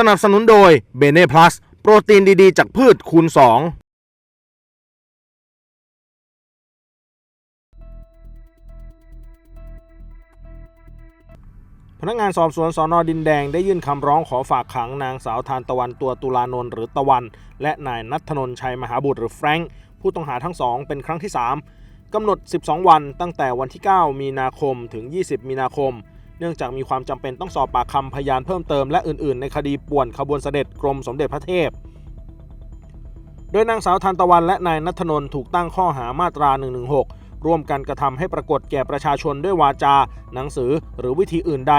สนับสนุนโดยเบเน่พลัสโปรตีนดีๆ จากพืชคูณ 2พนักงานสอบสวนสอนอดินแดงได้ยื่นคำร้องขอฝากขังนางสาวทานตะวันตัวตุลานนท์หรือตะวัน และนายนัทนนท์ชัยมหาบุตรหรือแฟรงค์ผู้ต้องหาทั้งสองเป็นครั้งที่ 3กำหนด 12 วันตั้งแต่วันที่ 9 มีนาคมถึง 20 มีนาคม เนื่องจากมีความจำเป็นต้องสอบปากคำพยานเพิ่มเติมและอื่นๆ ในคดีป่วนขบวนเสด็จกรมสมเด็จพระเทพ โดยนางสาวทานตะวันและนายนัทนนท์ถูกตั้งข้อหามาตรา 116 ร่วมกันกระทำให้ปรากฏแก่ประชาชนด้วยวาจา หนังสือหรือวิธีอื่นใด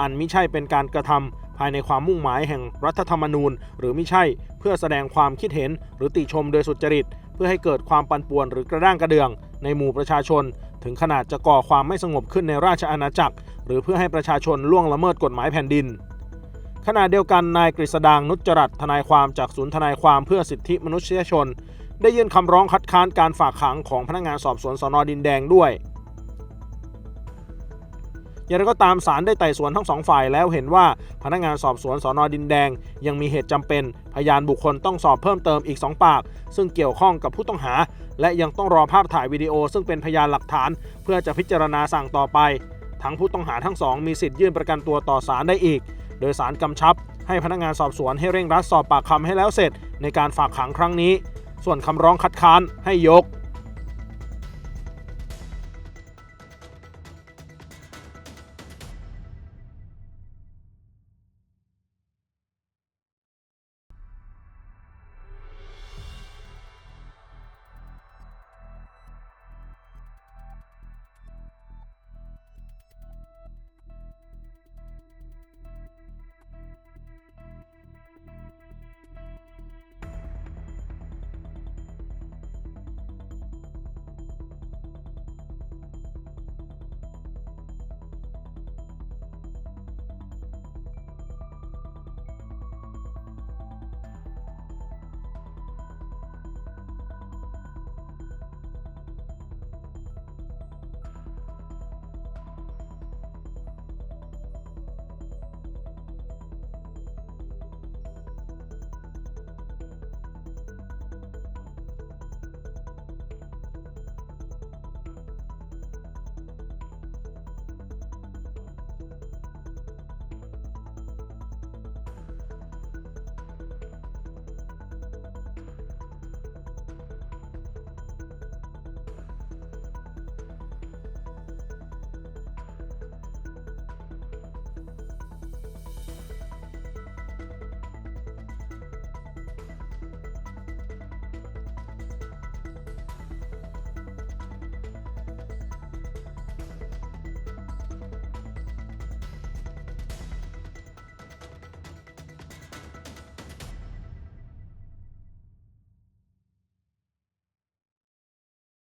อันมิใช่เป็นการกระทำภายในความมุ่งหมายแห่งรัฐธรรมนูญ หรือมิใช่ เพื่อแสดงความคิดเห็น หรือติชมโดยสุจริต เพื่อให้เกิดความปั่นป่วนหรือกระด้างกระเดือง ในหมู่ประชาชน ถึงขนาดจะก่อความไม่สงบขึ้นในราชอาณาจักร หรือเพื่อให้ประชาชนล่วงละเมิดกฎหมายแผ่นดิน ขณะเดียวกันนายกฤษดางนุจจรัตทนายความจากศูนย์ทนายความเพื่อสิทธิมนุษยชน ได้ยื่นคำร้องคัดค้านการฝากขังของพนักงานสอบสวนสนดินแดงด้วยอย่างไรก็ตามศาลได้ไต่สวนทั้งสองฝ่ายแล้วเห็นว่าพนักงานสอบสวนสอนอดินแดง ยังมีเหตุจำเป็น พยานบุคคลต้องสอบเพิ่มเติมอีก 2 ปาก ซึ่งเกี่ยวข้องกับผู้ต้องหา และยังต้องรอภาพถ่ายวิดีโอซึ่งเป็นพยานหลักฐาน เพื่อจะพิจารณาสั่งต่อไป ทั้งผู้ต้องหาทั้งสองมีสิทธิ์ยื่นประกันตัวต่อศาลได้อีก โดยศาลกำชับ ให้พนักงานสอบสวนให้เร่งรัดสอบปากคำให้แล้วเสร็จ ในการฝากขังครั้งนี้ ส่วนคำร้องคัดค้านให้ยก